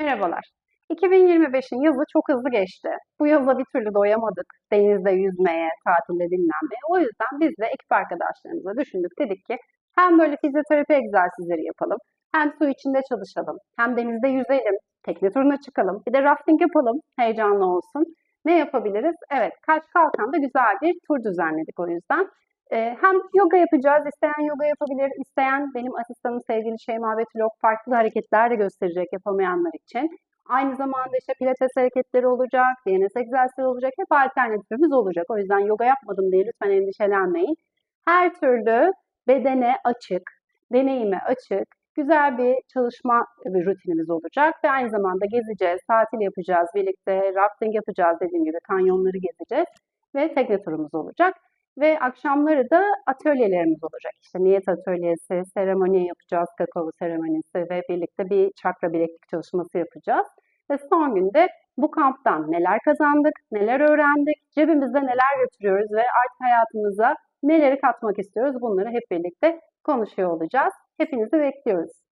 Merhabalar. 2025'in yazı çok hızlı geçti. Bu yaza bir türlü doyamadık. Denizde yüzmeye, tatilde dinlenmeye. O yüzden biz de ekip arkadaşlarımıza düşündük. Dedik ki hem böyle fizyoterapi egzersizleri yapalım, hem su içinde çalışalım, hem denizde yüzelim, tekne turuna çıkalım, bir de rafting yapalım, heyecanlı olsun. Ne yapabiliriz? Evet, Kaş Kalkan'da güzel bir tur düzenledik o yüzden. Ee, hem yoga yapacağız, isteyen yoga yapabilir, isteyen benim asistanım sevgili Şeyma Betülok farklı hareketler de gösterecek yapamayanlar için. Aynı zamanda işte pilates hareketleri olacak, DNS egzersizleri olacak, hep alternatifimiz olacak. O yüzden yoga yapmadım diye lütfen endişelenmeyin. Her türlü bedene açık, deneyime açık, güzel bir çalışma bir rutinimiz olacak ve aynı zamanda gezeceğiz, tatil yapacağız, birlikte rafting yapacağız dediğim gibi kanyonları gezeceğiz ve tekne turumuz olacak. Ve akşamları da atölyelerimiz olacak. İşte niyet atölyesi, seremoni yapacağız, kakao seremonisi ve birlikte bir çakra bileklik çalışması yapacağız. Ve son günde bu kamptan neler kazandık, neler öğrendik, cebimizde neler götürüyoruz ve artık hayatımıza neleri katmak istiyoruz bunları hep birlikte konuşuyor olacağız. Hepinizi bekliyoruz.